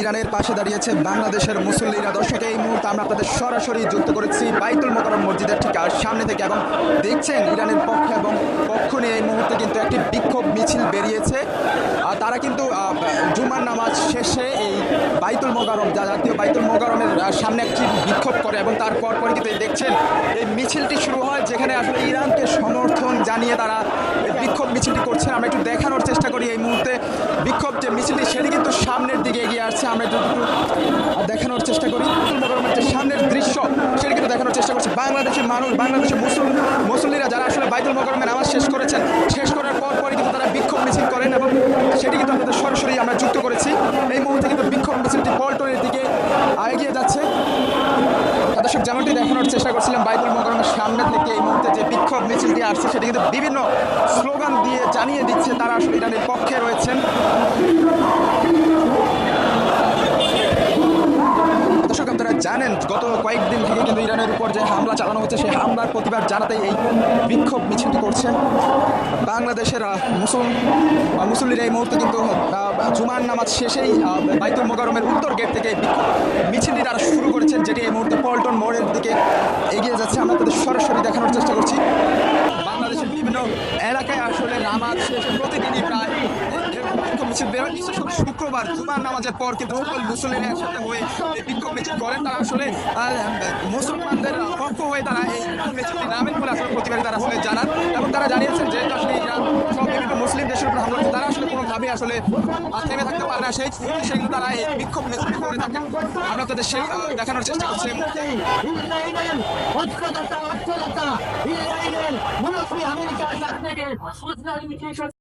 ইরানের পাশে দাঁড়িয়েছে বাংলাদেশের মুসল্লিরা। দর্শক, এই মুহূর্তে আমরা আপনাদের সরাসরি যুক্ত করেছি বাইতুল মোকারম মসজিদের ঠিক আর সামনে থেকে। এবং দেখছেন ইরানের পক্ষ এবং পক্ষ নিয়ে এই মুহূর্তে কিন্তু একটি বিক্ষোভ মিছিল বেরিয়েছে। আর তারা কিন্তু জুমার নামাজ শেষে এই বাইতুল মোকারম যা জাতীয় বাইতুল মোকারমের সামনে একটি বিক্ষোভ করে এবং তারপর পরে কিন্তু দেখছেন, এই মিছিলটি শুরু হয় যেখানে আসলে ইরানকে সমর্থন জানিয়ে তারা বিক্ষোভ মিছিলটি করছে। আমরা একটু দেখানোর চেষ্টা করি এই মুহূর্তে। বিক্ষোভ যে মিছিলটি সেটি সামনের দিকে এগিয়ে আসছে। আমরা একটু দেখানোর চেষ্টা করি। মোকারমের সামনের দৃশ্য, সেটি কিন্তু দেখানোর চেষ্টা করছি বাংলাদেশের মানুষ, বাংলাদেশের মুসল, মুসল্লিরা যারা আসলে বাইতুল মোকারমের নামাজ শেষ করেছেন, শেষ করার পর পরে কিন্তু তারা বিক্ষোভ মিছিল করেন এবং সেটি কিন্তু আপনাদের সরাসরি আমরা যুক্ত করেছি। এই মুহূর্তে কিন্তু বিক্ষোভ মিছিলটি পল্টনের দিকে এগিয়ে যাচ্ছে। দর্শক, যেমনটি দেখানোর চেষ্টা করছিলাম, বাইতুল মোকারমের সামনে থেকে এই মুহূর্তে যে বিক্ষোভ মিছিলটি আসছে, সেটি কিন্তু বিভিন্ন স্লোগান দিয়ে জানিয়ে দিচ্ছে তারা আসলে ইরানের পক্ষে রয়েছেন। জানেন, গত কয়েকদিন থেকে কিন্তু ইরানের উপর যে হামলা চালানো হচ্ছে, সেই হামলার প্রতিবাদ জানাতেই এই বিক্ষোভ মিছিলটি করছে। বাংলাদেশের মুসল মুসল্লিরা এই মুহূর্তে কিন্তু জুমার নামাজ শেষেই বাইতুল মোকারমের উত্তর গেট থেকে মিছিলটি তারা শুরু করেছেন, যেটি এই মুহূর্তে পল্টন মোড়ের দিকে এগিয়ে যাচ্ছে। আমরা তাদের সরাসরি দেখানোর চেষ্টা করছি। বাংলাদেশের বিভিন্ন এলাকায় আসলে নামাজ শেষে মিছিল বেরোয় করে শুক্রবার জুমার নামাজের পর কিন্তু সকল মুসলিম একসাথে হয়ে এই বিক্ষোভ মিছিল করেন। তারা আসলে মুসলমানদের পক্ষ হয়ে তারা এই মিছিলটি নামেন বলে আসলে প্রতিবাদী তারা আসলে জানান এবং তারা জানিয়েছেন যে আসলে সব বিভিন্ন মুসলিম দেশের উপর হামলা তারা আসলে কোনোভাবে আসলে থেমে থাকতে পারে না। সেই সেগুলো তারা এই বিক্ষোভ মিছিল করে থাকেন আমরা তাদের সেই দেখানোর চেষ্টা করছি। আমেরিকার কাছ